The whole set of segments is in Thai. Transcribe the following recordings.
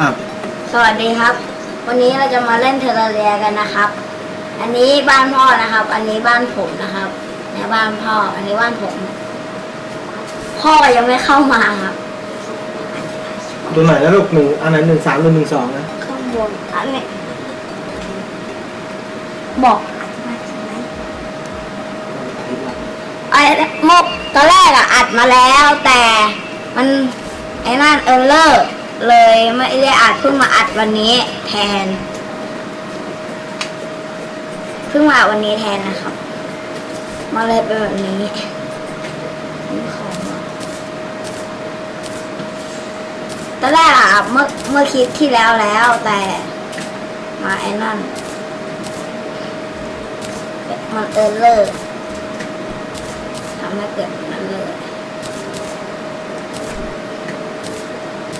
อะสวัสดีครับ วันนี้เราจะมาเล่นเทอร์เรียกันนะครับ อันนี้บ้านพ่อนะครับ อันนี้บ้านผมนะครับในบ้านพ่อ อันนี้บ้านผม พ่อยังไม่เข้ามาครับ ตัวไหนนะลูกหนึ่งอันไหนหนึ่งสามหรือหนึ่งสองนะข้างบนอันนี้บอกไอ้มกตอนแรกอะอัดมาแล้วแต่มันไอ้นั่นเออเลอร์ เลยไม่ได้อัดเพิ่งมาอัดวันนี้แทน เพิ่งมาวันนี้แทนนะครับ มาเลยเป็นแบบนี้ของตอนแรกอะเมื่อเมื่อคลิปที่แล้วแล้วแต่มาไอ้นั่นมันเออเลอร์ทำให้เกิดนั้นเลย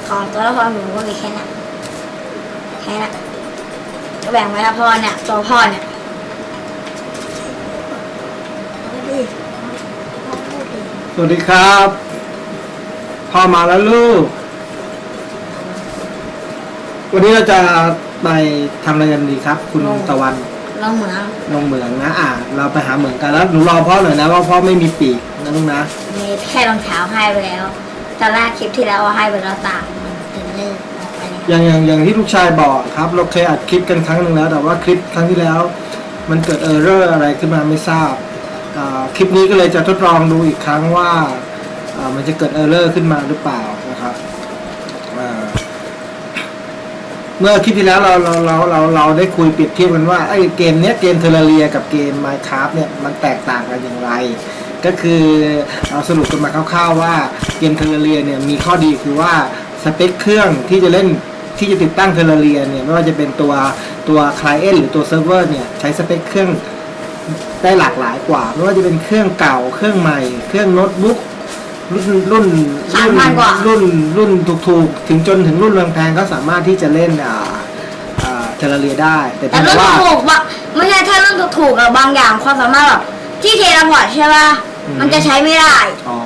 ของตัวละครหนูก็มีแค่นั้นแค่นั้นก็แบ่งไว้ละพ่อเนี่ยตัวพ่อเนี่ยสวัสดีครับ พ่อมาแล้วลูก วันนี้เราจะไปทำอะไรกันดีครับ คุณลง ตะวันเราเหมืองลงเหมืองนะ อ่า เราไปหาเหมืองกันแล้วหนูรอพ่อหน่อยนะว่าพ่อไม่มีปีกนะลูกนะ มีแค่รองเท้าให้ไปแล้วตอนแรกคลิปที่แล้วเอาให้ไปแล้วตามมัน เป็นเลื่อนออกไปเนี่ยอย่างอย่างอย่างที่ลูกชายบอกครับ เราเคยอัดคลิปกันครั้งหนึ่งแล้ว แต่ว่าคลิปครั้งที่แล้ว มันเกิดเออร์เรอร์อะไรขึ้นมาไม่ทราบคลิปนี้ก็เลยจะทดลองดูอีกครั้งว่ามันจะเกิดเออร์เรอร์ขึ้นมาหรือเปล่านะครับเมื่อคลิปที่แล้วเราเราเราเราเราได้คุยเปรียบเทียบกันว่าไอ้เกมเนี้ยเกมเทเลเรียกับเกม Minecraft เนี่ยมันแตกต่างกันอย่างไร ก็คือเราสรุปกันมาคร่าวๆว่าเกมเทเลเรียเนี่ยมีข้อดีคือว่า สเปคเครื่องที่จะเล่นที่จะติดตั้งเทเลเรียเนี่ยไม่ว่าจะเป็นตัวตัวคลเอนหรือตัวเซิร์ฟเวอร์เนี่ยใช้สเปคเครื่องได้หลากหลายกว่า ไม่ว่าจะเป็นเครื่องเก่าเครื่องใหม่ เครื่องโน้ตบุ๊กรุ่นรุ่นสามรุ่นพันกว่ารุ่นรุ่นถูกๆ ถึงจนถึงรุ่นแพงๆก็สามารถที่จะเล่นอ่าอ่าเทเลเรียได้ แต่แต่เพียงรุ่นว่าถูกๆว่าไม่ใช่ถ้ารุ่นถูกๆอะบางอย่างความสามารถแบบที่เทเลพอร์ตใช่ป่ะอืมมันจะใช้ไม่ได้อ๋อ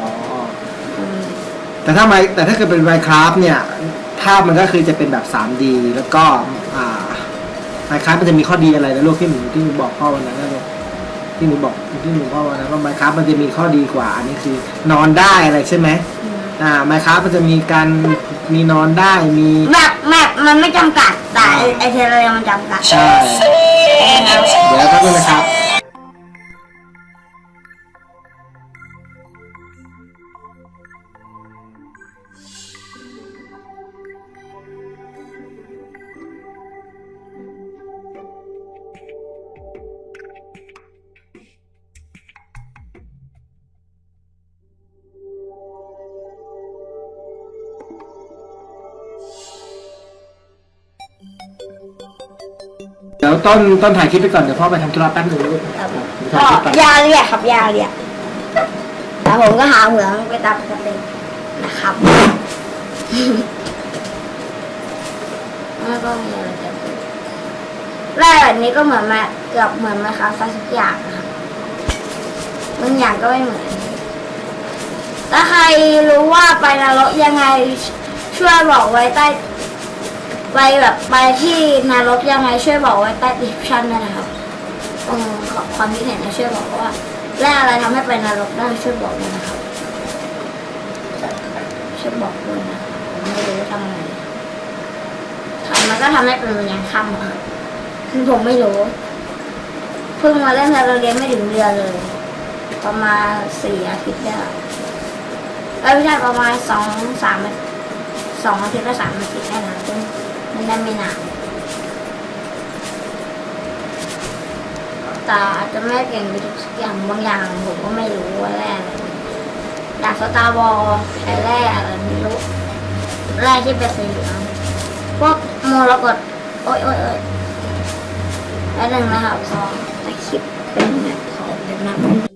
แต่ถ้าไมแต่ถ้าเกิดเป็น Minecraft เนี่ย ภาพมันก็คือจะเป็นแบบ 3D แล้วก็อ่า Minecraft มันจะมีข้อดีอะไรนะลูกที่หนูที่หนูบอกพ่อวันนั้นนะลูกที่หนูบอกที่หนูพ่อวันนั้นว่า Minecraft มันจะมีข้อดีกว่า อันนี้คือนอนได้อะไรใช่ไหมอ่า Minecraft มันจะมีการมีนอนได้มีแมปแมปมันไม่จำกัดแต่ไอ้ไอเทเลมันจำกัดใช่เดี๋ยวแป๊บนึงนะครับ เดี๋ยวต้นต้นถ่ายคลิปไปก่อนเดี๋ยวพ่อไปทำธุระแป๊บนึงลูกครับถ่ายคลิปก่อนยาเรียกครับยาเรียกแล้วผมก็หาเหมืองไปตามปกตินะครับแล้วก็มีอะไรจะพูดแรกแบบนี้ก็เหมือนมาเกือบเหมือนมาครับสักอย่างนะครับบางอย่างก็ไม่เหมือนถ้าใครรู้ว่าไปนรกยังไงช่วยบอกไว้ใต้ ไปแบบไปที่นรกยังไงช่วยบอกไว้ใต้ดิสคริปชั่นด้วยนะครับอขอความคิดเห็นนะช่วยบอกว่าแร่อะไรทำให้ไปนรกได้ช่วยบอกด้วยนะครับช่วยบอกด้วยนะผมไม่รู้ทำไงทำมันก็ทำให้เป็นมันยังค่ำอะครับคือผมไม่รู้เพิ่งมาเล่นเราเรียนไม่ถึงเดือนเลย ประมาณสี่อาทิตย์ได้ไม่ใช่ประมาณสองสามสองอาทิตย์และสามอาทิตย์แค่นั้นซึ่ง มันได้ไม่นานแต่อาจจะไม่เก่งไปทุกอย่างบางอย่างผมก็ไม่รู้ว่าแร่อะไรดาบสตาร์บอลใช้แร่อะไรไม่รู้แร่ที่เป็นสีเหลืองพวกโมรกตโอ้ยโอ้ยโอ้ยแล้วหนึ่งนะครับสองแต่คลิปเป็นแบบของเป็นแบบ